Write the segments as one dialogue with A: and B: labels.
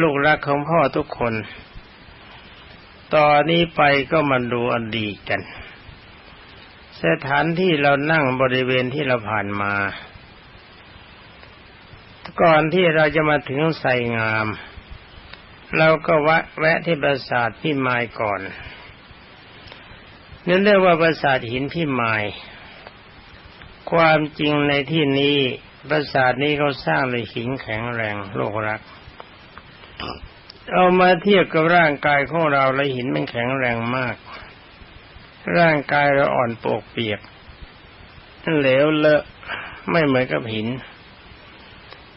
A: ลูกรักของพ่อทุกคน ตอนนี้ไปก็มาดูอดีตกัน สถานที่เรานั่งบริเวณที่เราผ่านมา ก่อนที่เราจะมาถึงไสงาม เราก็แวะแวะที่ปราสาทพี่ไม้ก่อนนั่นเรียกว่าปราสาทหินพี่ไม้ความจริงในที่นี้ปราสาทนี้เขาสร้างด้วยหินแข็งแรงโลกรัก เอามาเทียบกับร่างกายของเราแล้วหินมันแข็งแรงมาก ร่างกายเราอ่อนโปกเปียกเหลวเลอะไม่เหมือนกับหิน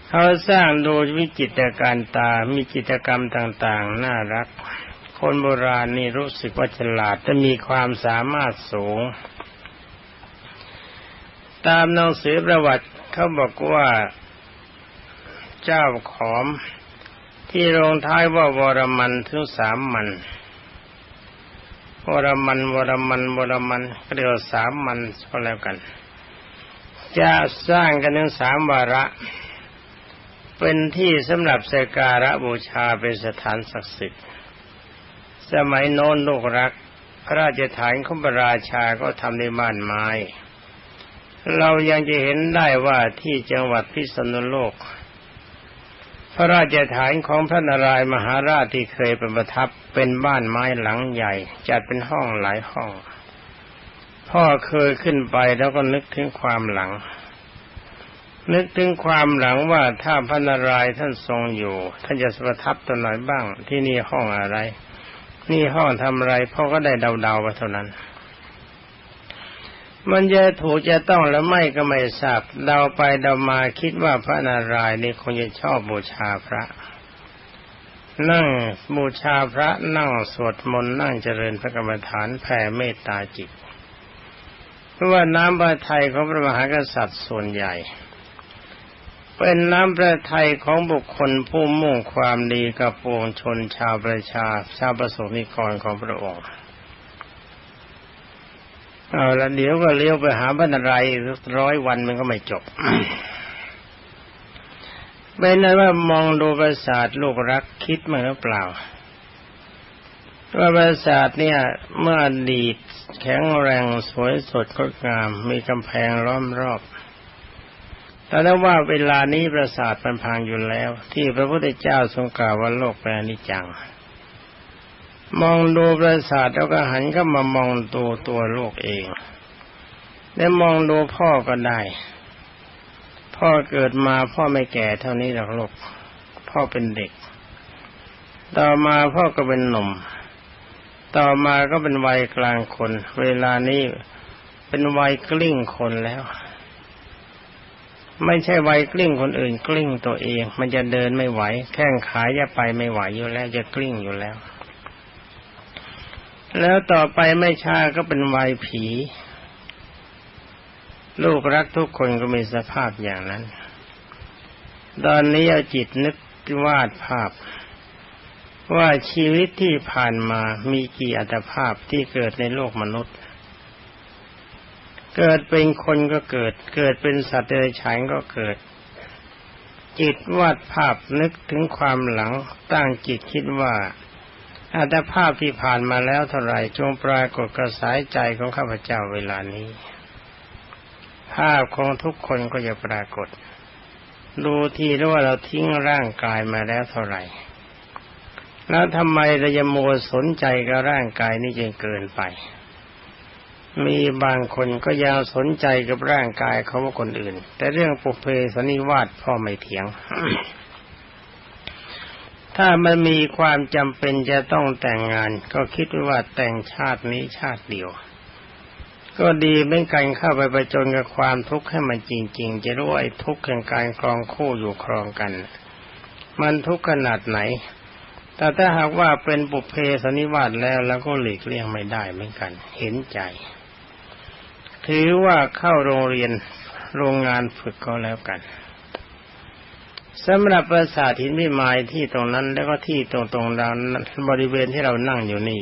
A: เขาสร้างโดยวิจิตรการตา มีจิตรกรรมต่างๆ น่ารัก คนโบราณนี่รู้สึกว่าฉลาดแต่มีความสามารถสูง ตามหนังสือประวัติเขาบอกว่าเจ้าขอม ที่ลงท้ายว่าวรมันถึงสามมันวรมันวรมันวรมันก็เรียกว่าสามมันก็แล้วกัน จะสร้างกันถึงสามวาระ เป็นที่สำหรับสกการะบูชาเป็นสถานศักดิ์สิทธิ์สมัยโน้นลูกรัก พระราชฐานของพระราชาก็ทำในบ้านไม้ เรายังจะเห็นได้ว่าที่จังหวัดพิษณุโลก พระราชฐานของพระนารายมหาราชที่เคยเป็นประทับเป็นบ้านไม้หลังใหญ่ จัดเป็นห้องหลายห้อง พ่อเคยขึ้นไปแล้วก็นึกถึงความหลัง นึกถึงความหลังว่าถ้าพระนารายท่านทรงอยู่ ท่านจะประทับตัวไหนบ้าง ที่นี่ห้องอะไร นี่ห้องทำอะไรพ่อก็ได้เดาๆไปเท่านั้น มันจะถูกจะต้องแล้วไม่ก็ไม่ทราบเดาไปเดามาคิดว่าพระนารายณ์นี่คงจะชอบบูชาพระ นั่งบูชาพระนั่งสวดมนต์นั่งเจริญพระกรรมฐานแผ่เมตตาจิต เพราะว่าน้ำพระทัยของพระมหากษัตริย์ส่วนใหญ่ เป็นน้ำพระทัยของบุคคลผู้มุ่งความดีกับปวงชนชาวประชาชาวประสงค์นิกรของพระองค์ เอาละเดี๋ยวก็เลี้ยวไปหาบรรนอีกร้อยวันมันก็ไม่จบเป็นนั้นว่ามองดูปราสาทลูกรักคิดมาหรือเปล่า ว่าปราสาทเนี่ย เมื่ออดีตแข็งแรงสวยสดงดงาม มีกำแพงล้อมรอบแต่ถ้าว่าเวลานี้ปราสาทมันพังอยู่แล้ว ที่พระพุทธเจ้าทรงกล่าวว่าโลกแปรนิจจัง มองดูปราสาทแล้วก็หันเข้ามามองตัวตัวโลกเอง และมองดูพ่อก็ได้ พ่อเกิดมาพ่อไม่แก่เท่านี้หรอกลูกพ่อเป็นเด็ก ต่อมาพ่อก็เป็นหนุ่ม ต่อมาก็เป็นวัยกลางคน เวลานี้เป็นวัยกลิ้งคนแล้ว ไม่ใช่วัยกลิ้งคนอื่นกลิ้งตัวเอง มันจะเดินไม่ไหว แข้งขาจะไปไม่ไหวอยู่แล้ว จะกลิ้งอยู่แล้ว แล้วต่อไปไม่ช้าก็เป็นวัยผี ลูกรักทุกคนก็มีสภาพอย่างนั้น ตอนนี้เอาจิตนึกวาดภาพ ว่าชีวิตที่ผ่านมามีกี่อัตภาพที่เกิดในโลกมนุษย์ เกิดเป็นคนก็เกิด เกิดเป็นสัตว์เดรัจฉานก็เกิด จิตวาดภาพนึกถึงความหลังตั้งจิตคิดว่า อัตภาพที่ผ่านมาแล้วเท่าไรจงปรากฏกระสายใจของข้าพเจ้าเวลานี้ ภาพของทุกคนก็จะปรากฏ ดูทีแล้วว่าเราทิ้งร่างกายมาแล้วเท่าไหร่ แล้วทำไมเราจะโมสนใจกับร่างกายนี้จนเกินไป มีบางคนก็ยังสนใจกับร่างกายเขาว่าคนอื่น แต่เรื่องปุเพสนิวาสพ่อไม่เถียง ถ้ามันมีความจำเป็นจะต้องแต่งงาน ก็คิดว่าแต่งชาตินี้ชาติเดียว ก็ดีเป็นการเข้าไปประจนกับความทุกข์ให้มันจริง ๆ จะรู้ไอ้ทุกข์แห่งการครองคู่อยู่ครองกัน มันทุกข์ขนาดไหน แต่ถ้าหากว่าเป็นปุเพสนิวาสแล้วแล้วก็หลีกเลี่ยงไม่ได้เหมือนกัน เห็นใจ ถือว่าเข้าโรงเรียนโรงงานฝึกก็แล้วกัน สำหรับปราสาทหินพิมายที่ตรงนั้น แล้วก็ที่ตรงตรงเราบริเวณที่เรานั่งอยู่นี่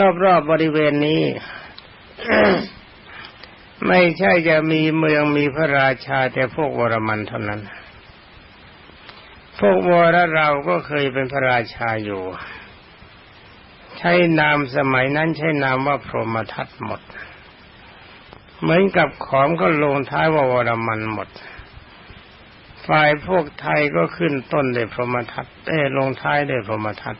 A: รอบๆบบริเวณนี้ ไม่ใช่จะมีเมืองมีพระราชาแต่พวกวรมันเท่านั้นพพวกวรเราก็เคยเป็นพระราชาอยู่ ใช้นามสมัยนั้นใช้นามว่าพรหมทัตหมด เหมือนกับขอมก็ลงท้ายว่าวรมันหมด ฝ่ายพวกไทยก็ขึ้นต้นด้วยพรหมทัตเอ้ลงท้ายด้วยพรหมทัต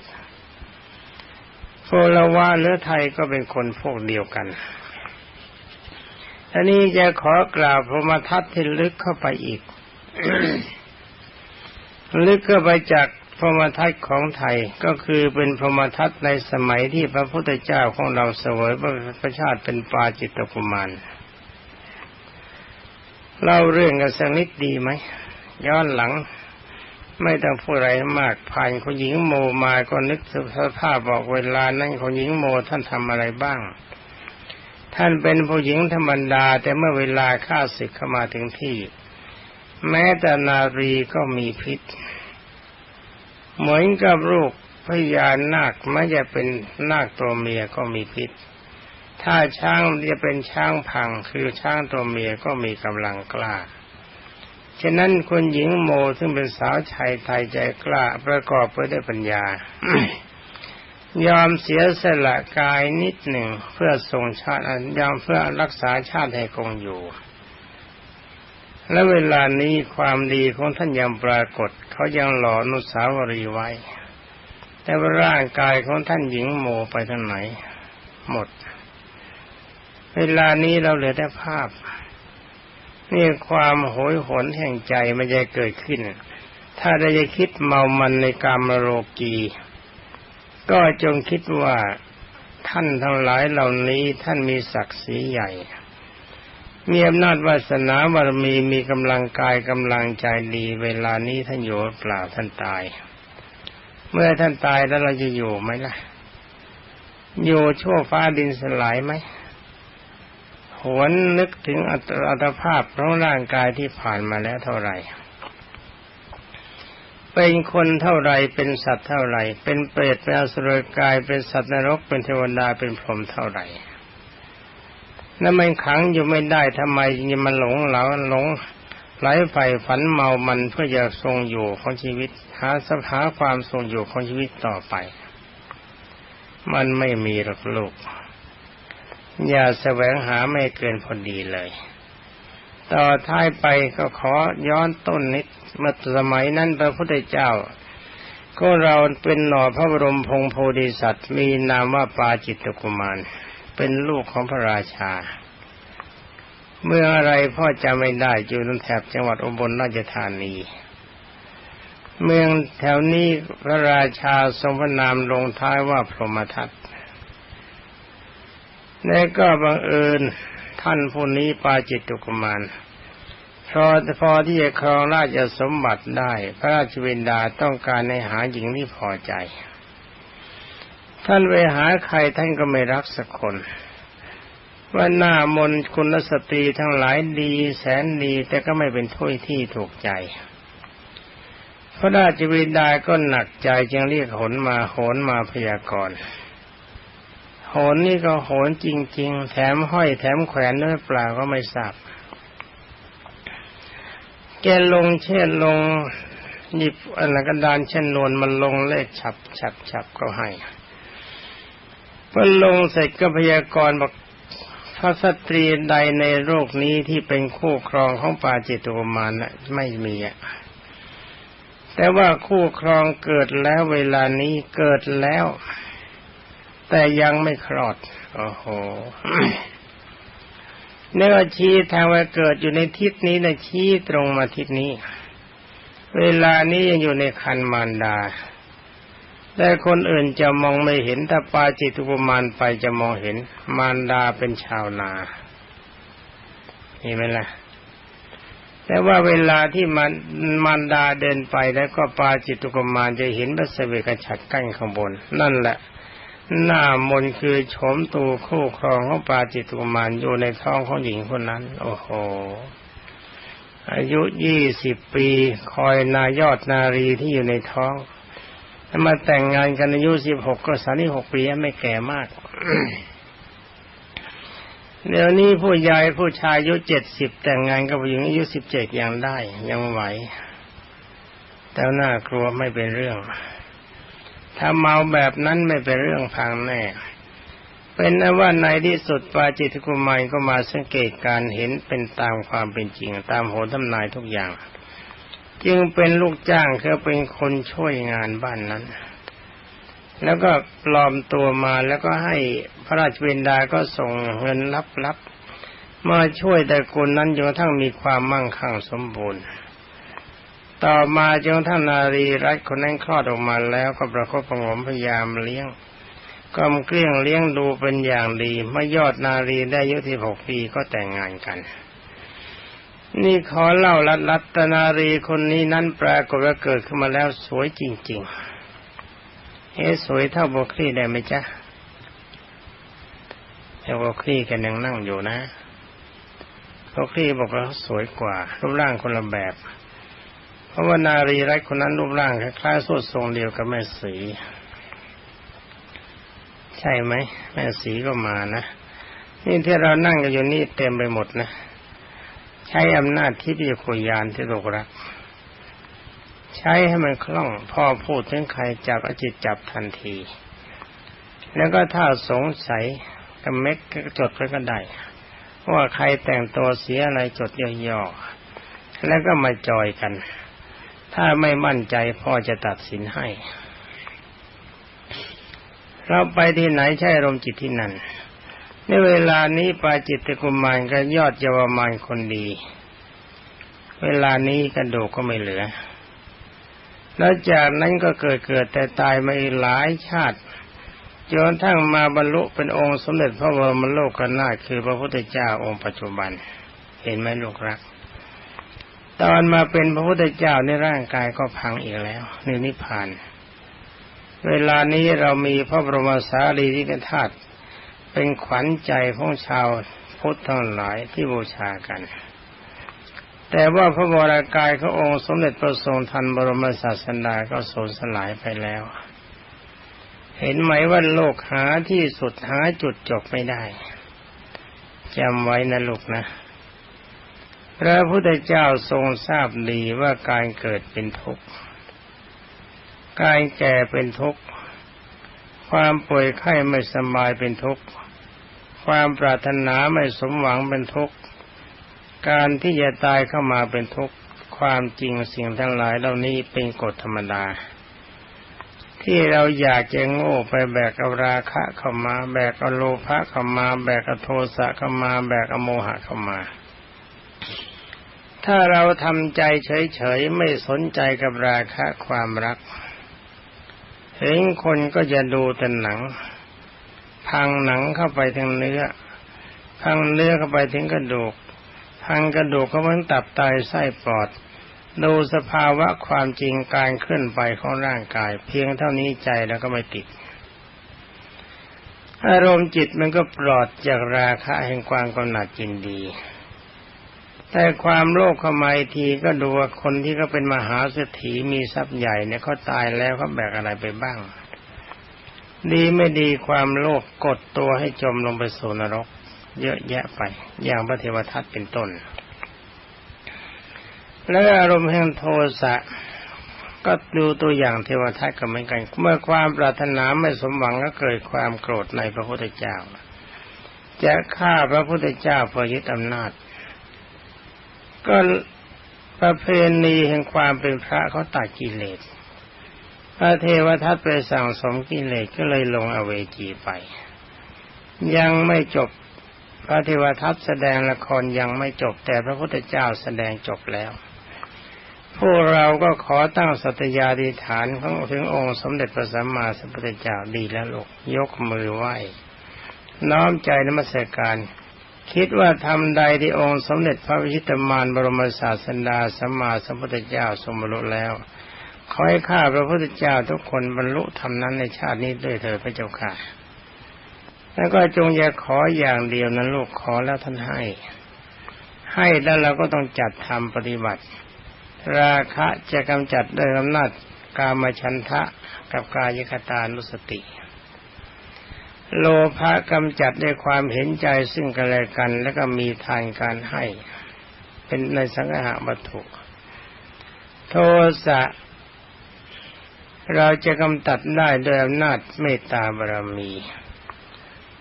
A: โฟลวาเลือไทยก็เป็นคนพวกเดียวกันอันนี้จะขอกล่าวพรหมทัตที่ลึกเข้าไปอีก ลึกเข้าไปจากพรหมทัตของไทยก็คือเป็นพรหมทัตในสมัยที่พระพุทธเจ้าของเราเสวยพระชาติเป็นปาจิตตกุมารเล่าเรื่องกันสักนิดดีไหม ย้อนหลัง ไม่ต้องพูดอะไรมากผ่านคุณหญิงโมมาก็นึกสภาพบอกเวลานั้นคุณหญิงโมท่านทำอะไรบ้าง ท่านเป็นผู้หญิงธรรมดา แต่เมื่อเวลาข้าศึกเข้ามาถึงที่ แม้แต่นารีก็มีพิษ เหมือนกับลูกพญานาคไม่จะเป็นนาคตัวเมียก็มีพิษ ถ้าช้างจะเป็นช้างพังคือช้างตัวเมียก็มีกำลังกล้า ฉะนั้นคนหญิงโมซึ่งเป็นสาวชายไทยใจกล้าประกอบไปด้วยปัญญายอมเสียสละกายนิดหนึ่งเพื่อทรงชาติยอมเพื่อรักษาชาติให้คงอยู่ และเวลานี้ความดีของท่านยังปรากฏ เขายังหล่อนุสาวรีไว้ แต่ว่าร่างกายของท่านหญิงโมไปทางไหน หมด เวลานี้เราเหลือแต่ภาพ นี่ความโหยหนแห่งใจมันจะเกิดขึ้น ถ้าเราจะคิดเมามันในกามโลกีก็จงคิดว่าท่านทั้งหลายเหล่านี้ท่านมีศักดิ์ศรีใหญ่ มีอำนาจวาสนาบารมีมีกำลังกายกำลังใจดีเวลานี้ท่านอยู่เปล่าท่านตาย เมื่อท่านตายแล้วเราจะอยู่ไหมล่ะ อยู่ชั่วฟ้าดินสลายไหม หวนนึกถึงอัตภาพของร่างกายที่ผ่านมาแล้วเท่าไหร่ เป็นคนเท่าไรเป็นสัตว์เท่าไรเป็นเปรตเป็นอสุรกายเป็นสัตว์นรกเป็นเทวดาเป็นพรหมเท่าไรแล้วมันขังอยู่ไม่ได้ทำไมยังมันหลงเหลาหลงไหลไฟฝันเมามันเพื่อจะทรงอยู่ของชีวิต หาสภาความทรงอยู่ของชีวิตต่อไป มันไม่มีหรอกลูก อย่าแสวงหาไม่เกินพอดีเลย ต่อท้ายไปก็ขอย้อนต้นนิดเมื่อสมัยนั้นพระพุทธเจ้า ก็เราเป็นหน่อพระบรมพงโพธิสัตว์ มีนามว่าปาจิตกุมาร เป็นลูกของพระราชา เมื่ออะไรพ่อจำไม่ได้อยู่ในแถบจังหวัดอุบลราชธานี เมืองแถวนี้พระราชาทรงพระนามลงท้ายว่าพรหมทัต และก็บังเอิญท่านผู้นี้ปาจิตตุกุมารพอพอที่จะครองราชสมบัติได้ พระราชวินดาต้องการในหาหญิงที่พอใจ ท่านไปหาใครท่านก็ไม่รักสักคนว่าหน้ามนคุณสตรีทั้งหลายดีแสนดีแต่ก็ไม่เป็นถ้วยที่ถูกใจ พระราชวินดาก็หนักใจจึงเรียกหนมาโหนมาพยากรณ์ โหนนี่ก็โหนจริง ๆ แถมห้อยแถมแขวนด้วยเปล่าก็ไม่ทราบแกลงเช่นลงหยิบอันกระดานเช่นนวลมันลงเลขฉับฉับฉับก็ให้พอลงเสร็จก็พยากรณ์บอกพระสตรีใดในโลกนี้ที่เป็นคู่ครองของปาจิตุมานนะไม่มีอะแต่ว่าคู่ครองเกิดแล้วเวลานี้เกิดแล้ว แต่ยังไม่คลอด โอ้โหเนื้อชี้ทางว่าเกิดอยู่ในทิศนี้นะชี้ตรงมาทิศนี้ เวลานี้ยังอยู่ในคันมารดา แต่คนอื่นจะมองไม่เห็นถ้าปาจิตุปมานไปจะมองเห็น มารดาเป็นชาวนาเห็นไหมล่ะ แต่ว่าเวลาที่มันมารดาเดินไปแล้วก็ปาจิตุกมานจะเห็นพระเสวกฉัดกั้นข้างบน นั่นแหละ หน้ามนคือโฉมตูคู่ครองของปาจิตุมานอยู่ในท้องของหญิงคนนั้น โอ้โห อายุยี่สิบปี คอยนายอดนารีที่อยู่ในท้องมาแต่งงานกันอายุสิบหกก็สานี่หกปีไม่แก่มากเดี๋ยวนี้ผู้ใหญ่ผู้ชายอายุเจ็ดสิบแต่งงานกับผู้หญิงอายุสิบเจ็ดยังได้ ยังไหว แต่น่ากลัวไม่เป็นเรื่อง ถ้าเมาแบบนั้นไม่เป็นเรื่องพังแน่ เป็นนว่าในที่สุดปาจิตกุมารก็มาสังเกตการเห็นเป็นตามความเป็นจริง ตามโหทำนายทุกอย่าง จึงเป็นลูกจ้างคือเป็นคนช่วยงานบ้านนั้น แล้วก็ปลอมตัวมาแล้วก็ให้พระราชวินดาก็ส่งเงินลับๆมาช่วยแต่คนนั้นจนกระทั่งมีความมั่งคั่งสมบูรณ์ ต่อมาจนท่านนารีรัตคนนั้นคลอดออกมาแล้วก็ประคบประงมพยายามเลี้ยงก็มเกลี้ยงเลี้ยงดูเป็นอย่างดีเมื่อยอดนารีได้อายุที่หกปีก็แต่งงานกัน นี่ขอเล่าลัดลัตนารีคนนี้นั้นปรากฏว่าเกิดขึ้นมาแล้วสวยจริง ๆ เอ๊สวยเท่าโบคลีได้ไหมจ๊ะแต่โบคลีกันยังนั่งอยู่นะโบคลีบอกว่าสวยกว่ารูปร่างคนละแบบ เพราะว่านารีรัตคนนั้นรูปร่างคล้ายๆสุดทรงเดียวกับแม่สีใช่ไหมแม่สีก็มานะนี่ที่เรานั่งกันอยู่นี่เต็มไปหมดนะ ใช้อำนาจที่พิคุยานที่โลกรัก ใช้ให้มันคล่องพอพูดถึงใครจับอจิตจับทันที แล้วก็ถ้าสงสัยก็เม็กก็จดไว้ก็ได้ว่าใครแต่งตัวเสียอะไรจดย่อๆแล้วก็มาจอยกัน ถ้าไม่มั่นใจพ่อจะตัดสินให้ เราไปที่ไหนใช่ลมจิตที่นั่น ในเวลานี้ปาจิตตกุมารก็ยอดเยาวมานคนดี เวลานี้กระดูกก็ไม่เหลือ แล้วจากนั้นก็เกิดเกิดแต่ตายมาอีกหลายชาติจนทั้งมาบรรลุเป็นองค์สมเด็จพระบรมโลกนาถคือพระพุทธเจ้าองค์ปัจจุบัน เห็นไหมลูกรัก ตอนมาเป็นพระพุทธเจ้าในร่างกายก็พังอีกแล้วในนิพพาน เวลานี้เรามีพระบรมสารีริกธาตุเป็นขวัญใจของชาวพุทธทั้งหลายที่บูชากัน แต่ว่าพระบรากายขององค์สมเด็จพระทรงทันบรมศาสดาก็สูญสลายไปแล้ว เห็นไหมว่าโลกหาที่สุดหาจุดจบไม่ได้จำไว้นะลูกนะ พระพุทธเจ้าทรงทราบดีว่าการเกิดเป็นทุกข์ การแก่เป็นทุกข์ ความป่วยไข้ไม่สบายเป็นทุกข์ ความปรารถนาไม่สมหวังเป็นทุกข์ การที่จะตายเข้ามาเป็นทุกข์ ความจริงสิ่งทั้งหลายเหล่านี้เป็นกฎธรรมดา ที่เราอยากจะโง่ไปแบกเอาราคะเข้ามา แบกเอาโลภะเข้ามา แบกเอาโทสะเข้ามา แบกเอาโมหะเข้ามา ถ้าเราทำใจเฉยๆไม่สนใจกับราคะความรัก เห็นคนก็จะดูแต่หนัง พังหนังเข้าไปถึงเนื้อ พังเนื้อเข้าไปถึงกระดูก พังกระดูกเข้าไปตับไตไส้ปอด ดูสภาวะความจริงการเคลื่อนไปของร่างกาย เพียงเท่านี้ใจแล้วก็ไม่ติดอารมณ์จิตมันก็ปลอดจากราคะแห่งความกำหนัดจินดี แต่ความโลภเข้ามาทีก็ดูว่าคนที่เขาเป็นมหาเศรษฐีมีทรัพย์ใหญ่เนี่ยเขาตายแล้วเขาแบกอะไรไปบ้าง ดีไม่ดีความโลภกดตัวให้จมลงไปสู่นรก เยอะแยะไป อย่างพระเทวทัตเป็นต้น แล้วอารมณ์แห่งโทสะก็ดูตัวอย่างเทวทัตก็เหมือนกัน เมื่อความปรารถนาไม่สมหวังก็เกิดความโกรธในพระพุทธเจ้า จะฆ่าพระพุทธเจ้าเพื่อยึดอำนาจ ก็ประเพณีแห่งความเป็นพระเขาตัดกิเลสพระเทวทัตไปสั่งสมกิเลสก็เลยลงอเวจีไป ยังไม่จบพระเทวทัตแสดงละครยังไม่จบ แต่พระพุทธเจ้าแสดงจบแล้ว พวกเราก็ขอตั้งสัตยาธิฐานของถึงองค์สมเด็จพระสัมมาสัมพุทธเจ้าดีแล้วลูกยกมือไหว้ น้อมใจนมัสการ คิดว่าทำใดที่องค์สมเด็จพระวิชิตมารบรมศาสดาสัมมาสัมพุทธเจ้าสมบรรลุแล้วขอให้ข้าพระพุทธเจ้าทุกคนบรรลุธรรมนั้นในชาตินี้ด้วยเถิดพระเจ้าค่ะ แล้วก็จงอย่าขออย่างเดียวนั้นลูกขอแล้วท่านให้ ให้แล้วเราก็ต้องจัดทำปฏิบัติ ราคะจะกำจัดด้วยอำนาจกามฉันทะกับกายคตานุสติ โลภะกำจัดด้วยความเห็นใจซึ่งกันและกัน แล้วก็มีทานการให้ เป็นในสังหาวัตถุ โทสะเราจะกำตัดได้โดยอำนาจเมตตาบารมี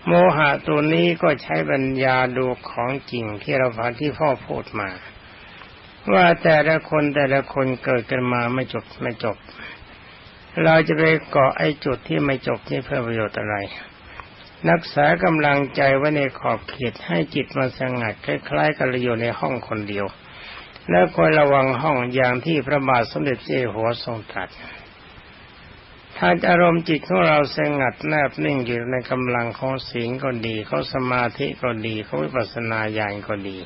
A: โมหะตัวนี้ก็ใช้ปัญญาดูของจริงที่เราฟังที่พ่อพูดมา ว่าแต่ละคนแต่ละคนเกิดกันมาไม่จบไม่จบ เราจะไปเกาะไอ้จุดที่ไม่จบนี่เพื่อประโยชน์อะไร รักษากำลังใจไว้ในขอบเขตให้จิตมันสงัดคล้ายๆ กับเราอยู่ในห้องคนเดียว แล้วคอยระวังห้องอย่างที่พระบาทสมเด็จเจ้าหัวทรงตรัสถ้าอารมณ์จิตของเราสงัดแนบนิ่งอยู่ในกำลังของสีงก็ดีเขาสมาธิก็ดีเขาวิปัสสนาญาณก็ดี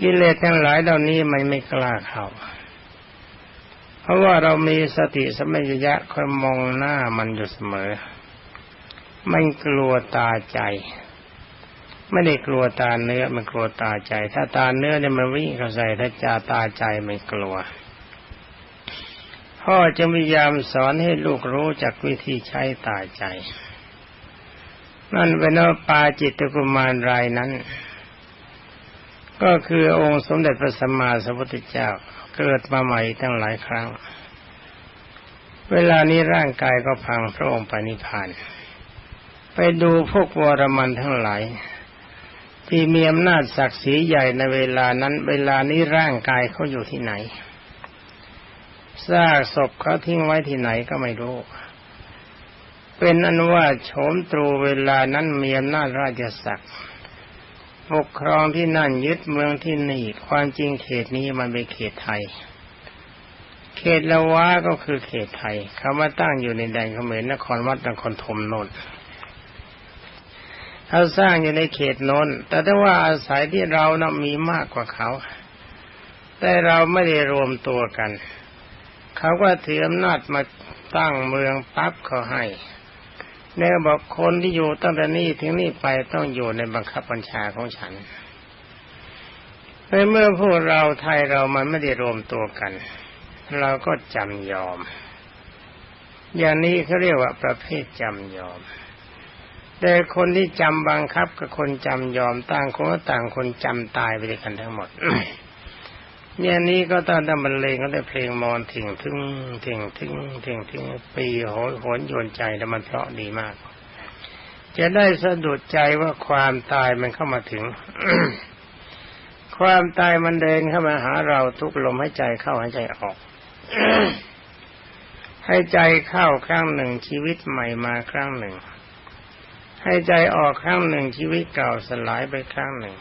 A: กิเลสทั้งหลายเหล่านี้มันไม่กล้าเข้าเพราะว่าเรามีสติสมัยยะคอยมองหน้ามันอยู่เสมอ มันกลัวตาใจ ไม่ได้กลัวตาเนื้อ มันกลัวตาใจ ถ้าตาเนื้อเนี่ยมันวิ่งเข้าใส่ถ้าจาตาใจไม่กลัว พ่อจะพยายามสอนให้ลูกรู้จักวิธีใช้ตาใจ นั่นเป็นว่าปาจิตตกุมารรายนั้น ก็คือองค์สมเด็จพระสัมมาสัมพุทธเจ้าเกิดมาใหม่ตั้งหลายครั้ง เวลานี้ร่างกายก็พังพระองค์ปณิพานไป ดูพวกวรมันทั้งหลาย ที่มีอำนาจศักดิ์ศรีใหญ่ในเวลานั้น เวลานี้ร่างกายเขาอยู่ที่ไหนซากศพเขาทิ้งไว้ที่ไหนก็ไม่รู้ เป็นอนุว่าโฉมตรูเวลานั้นมีอำนาจราชศักดิ์ปกครองที่นั่นยึดเมืองที่นี่ ความจริงเขตนี้มันเป็นเขตไทย เขตละวะก็คือเขตไทยเขามาตั้งอยู่ในแดนเขมรนครวัดนครธมนนเขาสร้างอยู่ในเขตนนแต่ถ้าว่าอาศัยที่เรานะมีมากกว่าเขา แต่เราไม่ได้รวมตัวกัน เขาก็ถืออำนาจมาตั้งเมืองปั๊บเขาให้แน่บอกคนที่อยู่ตั้งแต่นี้ถึงนี่ไปต้องอยู่ในบังคับบัญชาของฉันในเมื่อพวกเราไทยเรามันไม่ได้รวมตัวกัน เราก็จำยอม อย่างนี้เขาเรียกว่าประเภทจำยอม แต่คนที่จำบังคับกับคนจำยอมต่างคนก็ต่างคนจำตายไปด้วยกันทั้งหมดเนี่ยนี้ก็ตอนทำบรรเลงก็ได้เพลงมอนถึงถึงถึงถึงถึงถึงปีโหยโหนโยนใจแล้วมันเพราะดีมาก จะได้สะดุดใจว่าความตายมันเข้ามาถึง ความตายมันเดินเข้ามาหาเราทุกลมหายใจเข้าหายใจออกให้ใจเข้าครั้งหนึ่งชีวิตใหม่มาครั้งหนึ่ง ให้ใจออกครั้งหนึ่งชีวิตเก่าสลายไปครั้งหนึ่ง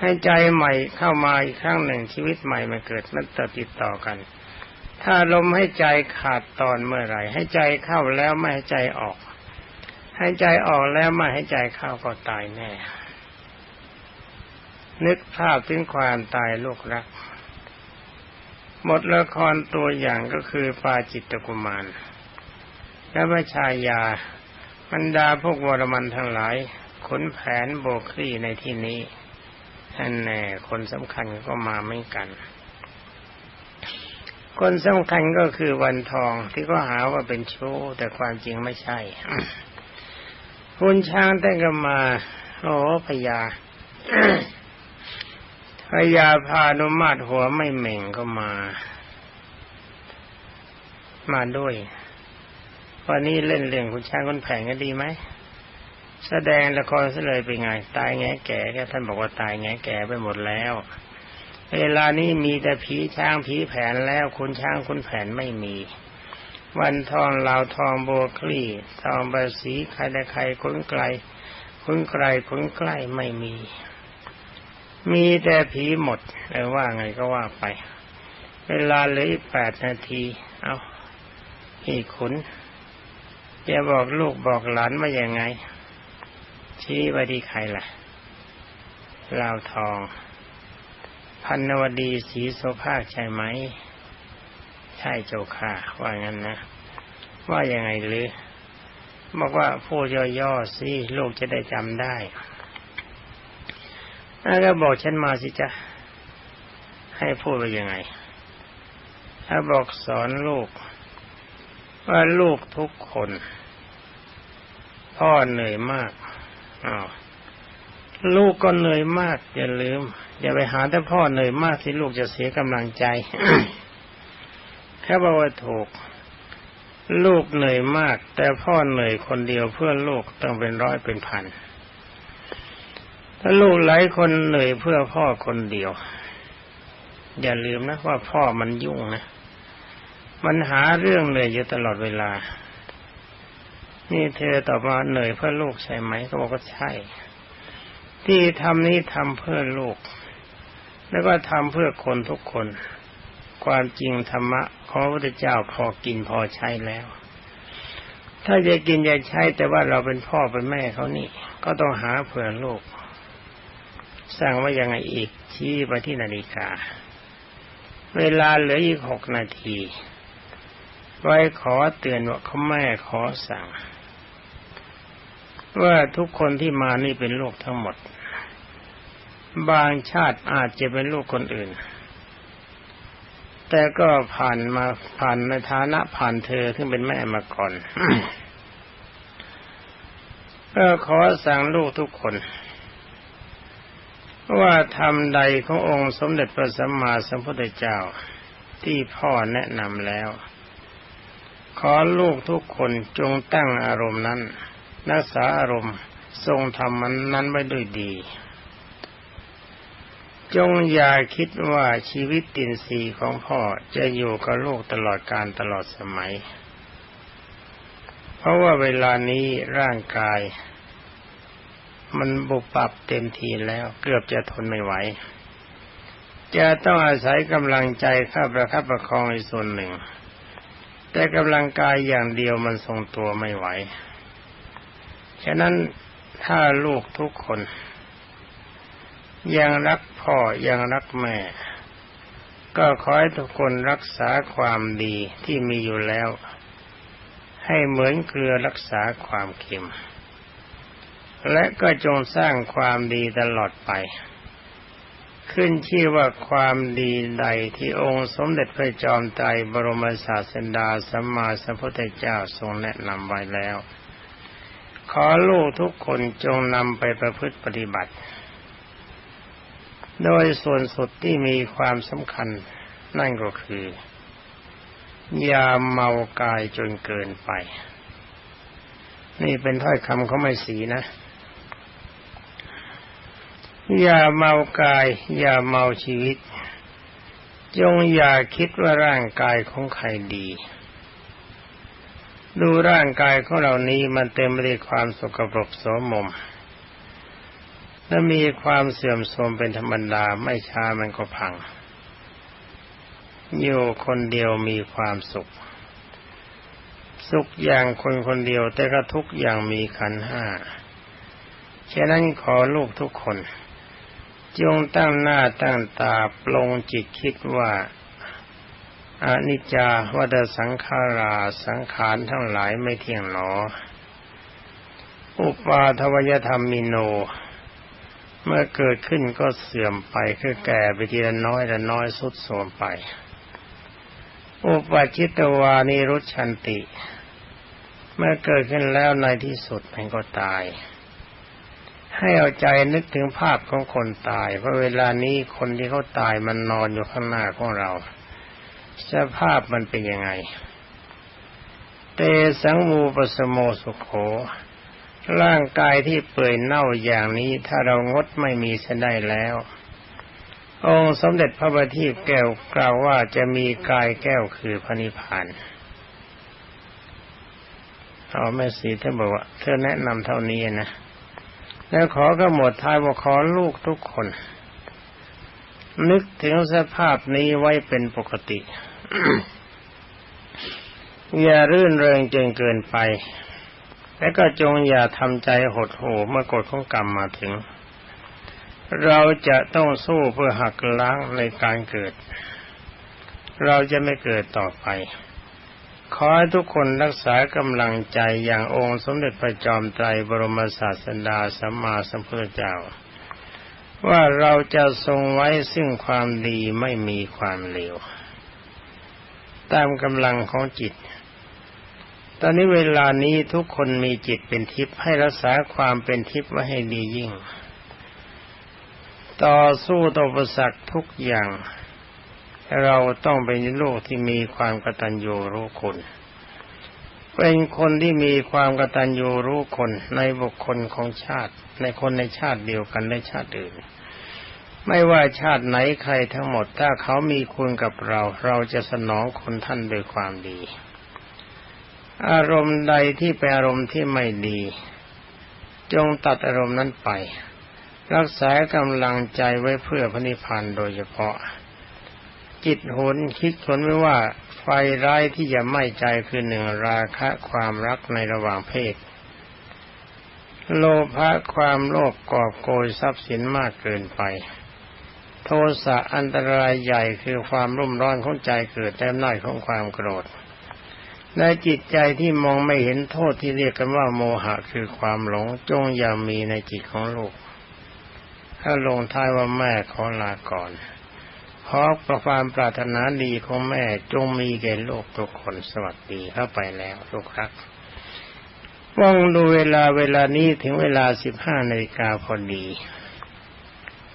A: ให้ใจใหม่เข้ามาอีกครั้งหนึ่งชีวิตใหม่มาเกิดมันติดติดต่อกัน ถ้าลมให้ใจขาดตอนเมื่อไหร่ ให้ใจเข้าแล้วไม่ให้ใจออก ให้ใจออกแล้วไม่ให้ใจเข้าก็ตายแน่ นึกภาพถึงความตายลูกรักหมดละครตัวอย่างก็คือปาจิตตกุมารและพระชายา บรรดาพวกวรมันทั้งหลายขนแผนโบคลี่ในที่นี้ท่านแน่คนสำคัญก็มาไม่กัน คนสำคัญก็คือวันทองที่ก็หาว่าเป็นชู้แต่ความจริงไม่ใช่คุณช้างแต่ก็มา โอ้พญาพญาพานุมาตหัวไม่เหม่งก็มา มาด้วย วันนี้เล่นเรื่องคุณช้างคนแผงก็ดีไหมแสดงละครซะเลยเป็นไงตายแงแก่แค่ท่านบอกว่าตายแงแก่ไปหมดแล้ว เวลานี้มีแต่ผีช้างผีแผนแล้วคุณช้างคุณแผนไม่มี วันทองลาวทองโบคลี่ทองใบสีใครแต่ใครคุ้นไกล คุ้นไกลคุ้นใกล้ไม่มี มีแต่ผีหมดเออว่าไงก็ว่าไป เวลาเหลืออีกแปดนาที เอาอีกขุน จะบอกลูกบอกหลานว่ายังไง ชี้ไปที่ใครล่ะลาวทอง พันนวดีสีโสภาคใช่ไหม ใช่โจค่าว่างั้นนะ ว่ายังไงหรือบอกว่าพูดย่อๆสิลูกจะได้จำได้แล้วบอกฉันมาสิจ๊ะให้พูดไปยังไง ถ้าบอกสอนลูก ว่าลูกทุกคน พ่อเหนื่อยมากลูกก็เหนื่อยมากอย่าลืม อย่าไปหาแต่พ่อเหนื่อยมากที่ลูกจะเสียกำลังใจแค่บอกว่าถูก ลูกเหนื่อยมาก แต่พ่อเหนื่อยคนเดียวเพื่อลูกต้องเป็นร้อยเป็นพันถ้าลูกหลายคนเหนื่อยเพื่อพ่อคนเดียว อย่าลืมนะว่าพ่อมันยุ่งนะ มันหาเรื่องเหนื่อยอยู่ตลอดเวลา นี่เธอตอบว่าเหนื่อยเพื่อลูกใช่ไหมก็บอกว่าใช่ ที่ทำนี้ทำเพื่อลูก แล้วก็ทำเพื่อคนทุกคน ความจริงธรรมะของพระพุทธเจ้าพอกินพอใช้แล้ว ถ้าจะกินจะใช้แต่ว่าเราเป็นพ่อเป็นแม่เขานี่ ก็ต้องหาเผื่อลูกสั่งว่ายังไงอีกชี้ไปที่นาฬิกา เวลาเหลืออีกหกนาที ไว้ขอเตือนว่าเขาแม่ขอสั่ง ว่าทุกคนที่มานี่เป็นลูกทั้งหมด บางชาติอาจจะเป็นลูกคนอื่น แต่ก็ผ่านมาผ่านในฐานะผ่านเธอที่เป็นแม่มาก่อนก็ขอสั่งลูกทุกคน ว่าทำใดขององค์สมเด็จพระสัมมาสัมพุทธเจ้าที่พ่อแนะนำแล้ว ขอลูกทุกคนจงตั้งอารมณ์นั้นรักษาอารมณ์ทรงทำมันนั้นไว้ด้วยดี จงอย่าคิดว่าชีวิตตินสีของพ่อจะอยู่กับลูกตลอดการตลอดสมัย เพราะว่าเวลานี้ร่างกาย มันบุบปับเต็มทีแล้ว เกือบจะทนไม่ไหว จะต้องอาศัยกำลังใจข้าประคับประคองในส่วนหนึ่ง แต่กำลังกายอย่างเดียวมันทรงตัวไม่ไหว ฉะนั้นถ้าลูกทุกคน ยังรักพ่อยังรักแม่ ก็ขอให้ทุกคนรักษาความดีที่มีอยู่แล้ว ให้เหมือนเกลือรักษาความเค็ม และก็จงสร้างความดีตลอดไป ขึ้นชื่อว่าความดีใดที่องค์สมเด็จพระจอมไตรบรมศาสดาสัมมาสัมพุทธเจ้าทรงแนะนำไว้แล้ว ขอลูกทุกคนจงนำไปประพฤติปฏิบัติ โดยส่วนสุดที่มีความสำคัญนั่นก็คือ อย่าเมากายจนเกินไป นี่เป็นถ้อยคำเขาไม่สีนะ อย่าเมากาย อย่าเมาชีวิต จงอย่าคิดว่าร่างกายของใครดี ดูร่างกายของเรานี้มันเต็มไปด้วยความสกปรกโสมม และมีความเสื่อมโทรมเป็นธรรมดาไม่ช้ามันก็พัง อยู่คนเดียวมีความสุข สุขอย่างคนคนเดียวแต่ก็ทุกอย่างมีขันห้าฉะนั้นขอลูกทุกคน จงตั้งหน้าตั้งตาปลงจิตคิดว่าอนิจจาวัฏสังขาราสังขารทั้งหลายไม่เที่ยงหนอ อุปาทวยธรรมมิโน เมื่อเกิดขึ้นก็เสื่อมไปคือแก่ไปทีละน้อยละน้อยสุดโทมไป อุปาจิตวานิรุชันติ เมื่อเกิดขึ้นแล้วในที่สุดมันก็ตาย ให้เอาใจนึกถึงภาพของคนตาย เพราะเวลานี้คนที่เขาตายมันนอนอยู่ข้างหน้าของเรา สภาพมันเป็นยังไง เตสังมูปสโมสุขโข ร่างกายที่เปื่อยเน่าอย่างนี้ถ้าเรางดไม่มีเสได้แล้ว องค์สมเด็จพระบัณฑิตแก้วกล่าวว่าจะมีกายแก้วคือพระนิพพานเอาแม่สีท่านบอกว่าเธอแนะนำเท่านี้นะ แล้วขอกำหนดท้ายว่าขอลูกทุกคน นึกถึงสภาพนี้ไว้เป็นปกติ อย่ารื่นเริงจนเกินไป และก็จงอย่าทำใจหดหู่เมื่อกฎของกรรมมาถึง เราจะต้องสู้เพื่อหักล้างในการเกิด เราจะไม่เกิดต่อไป ขอให้ทุกคนรักษากำลังใจอย่างองค์สมเด็จพระจอมไตรบรมศาสดาสัมมาสัมพุทธเจ้า ว่าเราจะทรงไว้ซึ่งความดีไม่มีความเลวตามกำลังของจิต ตอนนี้เวลานี้ทุกคนมีจิตเป็นทิพย์ให้รักษาความเป็นทิพย์ไว้ให้ดียิ่ง ต่อสู้ต่อประสักทุกอย่าง เราต้องเป็นลูกที่มีความกตัญญูรู้คุณ เป็นคนที่มีความกตัญญูรู้คนในบุคคลของชาติ ในคนในชาติเดียวกันและชาติอื่น ไม่ว่าชาติไหนใครทั้งหมด ถ้าเขามีคุณกับเรา เราจะสนองคนท่านด้วยความดี อารมณ์ใดที่เป็นอารมณ์ที่ไม่ดี จงตัดอารมณ์นั้นไป รักษากำลังใจไว้เพื่อพระนิพพานโดยเฉพาะ จิตหนคิดผลไว้ว่าไฟร้ายที่จะไหม้ใจคือหนึ่งราคะความรักในระหว่างเพศ โลภะความโลภกอบโกยทรัพย์สินมากเกินไป โทสะอันตรายใหญ่คือความรุ่มร้อนของใจเกิดแต่น้อยของความโกรธในจิตใจที่มองไม่เห็นโทษที่เรียกกันว่าโมหะคือความหลงจงอย่ามีในจิตของลูก ถ้าลงท้ายว่าแม่ขอลาก่อน ขอประความปรารถนาดีของแม่จงมีแก่โลกทุกคนสวัสดีเข้าไปแล้วทุกครั้งว่องดูเวลาเวลานี้ถึงเวลาสิบห้านาฬิกาพอดี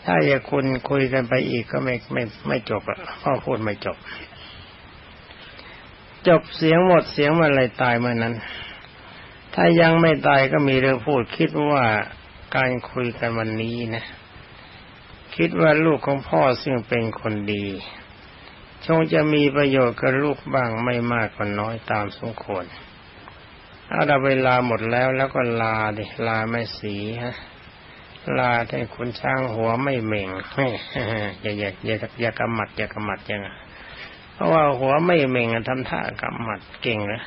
A: ถ้าอยากคุณคุยกันไปอีกก็ไม่ไม่ไม่จบอะพ่อพูดไม่จบ จบเสียงหมดเสียงมันเลยตายเมื่อนั้น ถ้ายังไม่ตายก็มีเรื่องพูดคิดว่าการคุยกันวันนี้นะ คิดว่าลูกของพ่อซึ่งเป็นคนดีคงจะมีประโยชน์กับลูกบ้างไม่มากก็น้อยตามสมควรเอาเราเวลาหมดแล้วแล้วก็ลาดิลาไม่สีฮะลาให้คุณช้างหัวไม่เหม่งอย่าอย่าอย่าอย่ากำมัดอย่ากำมัดยังเพราะว่าหัวไม่เหม่งทำท่ากำมัดเก่งนะ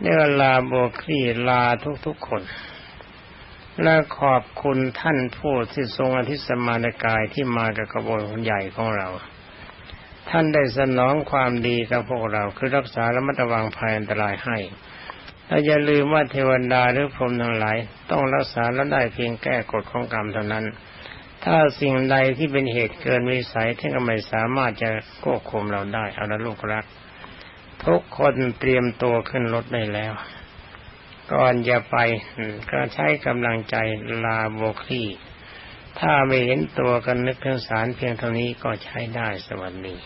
A: เนี่ยลาโบครีลาทุกๆคน และขอบคุณท่านผู้ที่ทรงอธิสมานกายที่มากับกระบวนใหญ่ของเรา ท่านได้สนองความดีกับพวกเราคือรักษาและมัตระวังภัยอันตรายให้และอย่าลืมว่าเทวดาหรือพรหมทั้งหลาย ต้องรักษาและได้เพียงแก้กฎของกรรมเท่านั้น ถ้าสิ่งใดที่เป็นเหตุเกินวิสัยท่านก็ไม่สามารถจะควบคุมเราได้ เอาละลูกรัก ทุกคนเตรียมตัวขึ้นรถได้แล้ว ก่อนจะไปก็ใช้กำลังใจลาโบคลีถ้าไม่เห็นตัวกันนึกถึงสารเพียงเท่านี้ก็ใช้ได้สวัสดี